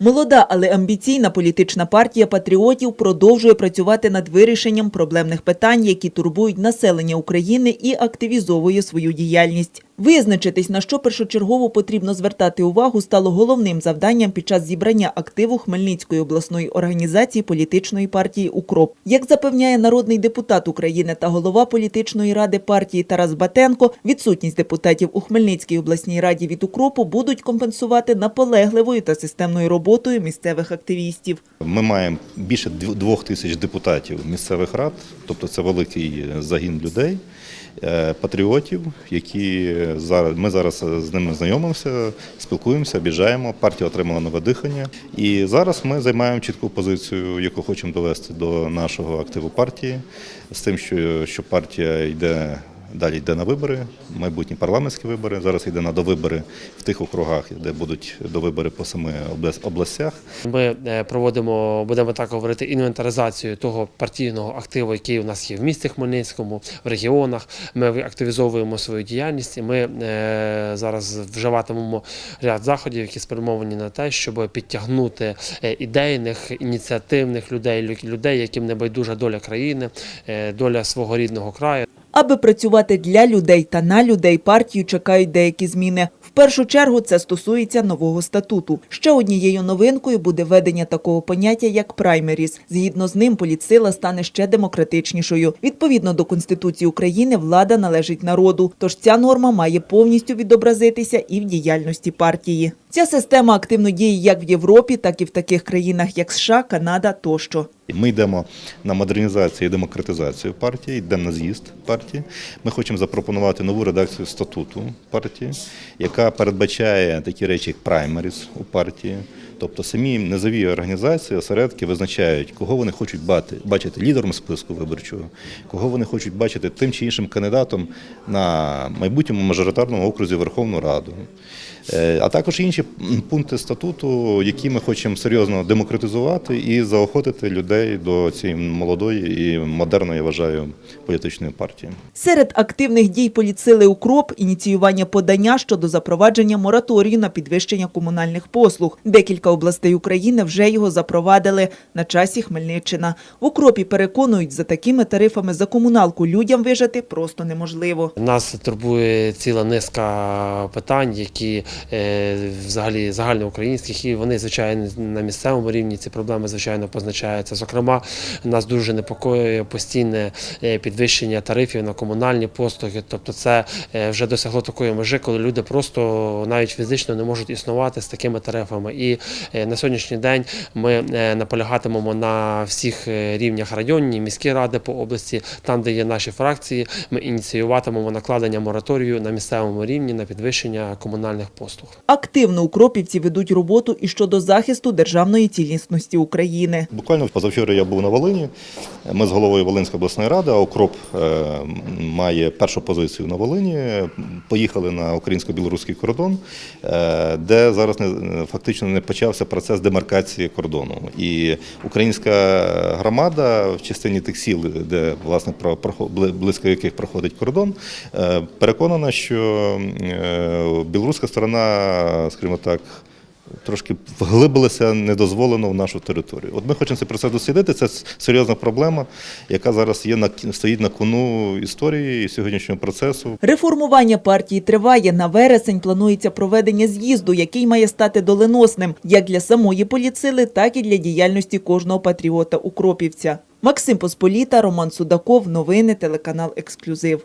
Молода, але амбіційна політична партія патріотів продовжує працювати над вирішенням проблемних питань, які турбують населення України, і активізовує свою діяльність. Визначитись, на що першочергово потрібно звертати увагу, стало головним завданням під час зібрання активу Хмельницької обласної організації політичної партії Укроп. Як запевняє народний депутат України та голова політичної ради партії Тарас Батенко, відсутність депутатів у Хмельницькій обласній раді від Укропу будуть компенсувати наполегливою та системною роботою місцевих активістів. Ми маємо більше дв- двох тисяч депутатів місцевих рад, тобто це великий загін людей, патріотів, які зараз ми зараз з ними знайомимося, спілкуємося, біжаємо. Партія отримала нове дихання. І зараз ми займаємо чітку позицію, яку хочемо довести до нашого активу партії, з тим, що партія йде. Далі йде на вибори, майбутні парламентські вибори. Зараз йде на довибори в тих округах, де будуть довибори по облас- областях. Ми е, проводимо, будемо так говорити, інвентаризацію того партійного активу, який у нас є в місті Хмельницькому, в регіонах. Ми активізовуємо свою діяльність. і Ми е, зараз вживатимемо ряд заходів, які спрямовані на те, щоб підтягнути е, ідейних, ініціативних людей, лю- людей, яким не байдужа доля країни, доля свого рідного краю. Аби працювати для людей та на людей, партію чекають деякі зміни. В першу чергу це стосується нового статуту. Ще однією новинкою буде введення такого поняття, як праймеріс. Згідно з ним, політсила стане ще демократичнішою. Відповідно до Конституції України, влада належить народу. Тож ця норма має повністю відобразитися і в діяльності партії. Ця система активно діє як в Європі, так і в таких країнах, як США, Канада тощо. Ми йдемо на модернізацію і демократизацію партії, йдемо на з'їзд партії. Ми хочемо запропонувати нову редакцію статуту партії, яка передбачає такі речі, як праймеріс у партії. Тобто самі низові організації, осередки визначають, кого вони хочуть бачити лідером списку виборчого, кого вони хочуть бачити тим чи іншим кандидатом на майбутньому мажоритарному окрузі Верховну Раду. Е, А також інші пункти статуту, які ми хочемо серйозно демократизувати і заохотити людей до цієї молодої і модерної, я вважаю, політичної партії. Серед активних дій поліцили «Укроп» – ініціювання подання щодо запровадження мораторію на підвищення комунальних послуг. Декілька областей України вже його запровадили. На часі Хмельниччина. В «Укропі» переконують, за такими тарифами за комуналку людям вижити просто неможливо. Нас турбує ціла низка питань, які взагалі загальноукраїнських, і вони, звичайно, на місцевому рівні ці проблеми, звичайно, позначаються. Зокрема, нас дуже непокоює постійне е, підвищення тарифів на комунальні послуги. Тобто, це е, вже досягло такої межі, коли люди просто навіть фізично не можуть існувати з такими тарифами. І е, на сьогоднішній день ми е, наполягатимемо на всіх е, рівнях районні, міські ради по області, там, де є наші фракції, ми ініціюватимемо накладення мораторію на місцевому рівні на підвищення комунальних послуг. Активно укропівці ведуть роботу і щодо захисту державної цілісності України. Буквально позавчора я був на Волині. Ми з головою Волинської обласної ради, а Укроп е, має першу позицію на Волині. Поїхали на українсько-білоруський кордон, е, де зараз фактично не почався процес демаркації кордону. І українська громада в частині тих сіл, де власне близько яких проходить кордон, е, переконана, що білоруська сторона, скажімо так, трошки вглибилися недозволено в нашу територію. От ми хочемо цей процес дослідити. Це серйозна проблема, яка зараз є на стоїть на кону історії і сьогоднішнього процесу. Реформування партії триває. На вересень планується проведення з'їзду, який має стати доленосним як для самої поліцили, так і для діяльності кожного патріота укропівця. Максим Посполіта, Роман Судаков. Новини телеканал Ексклюзив.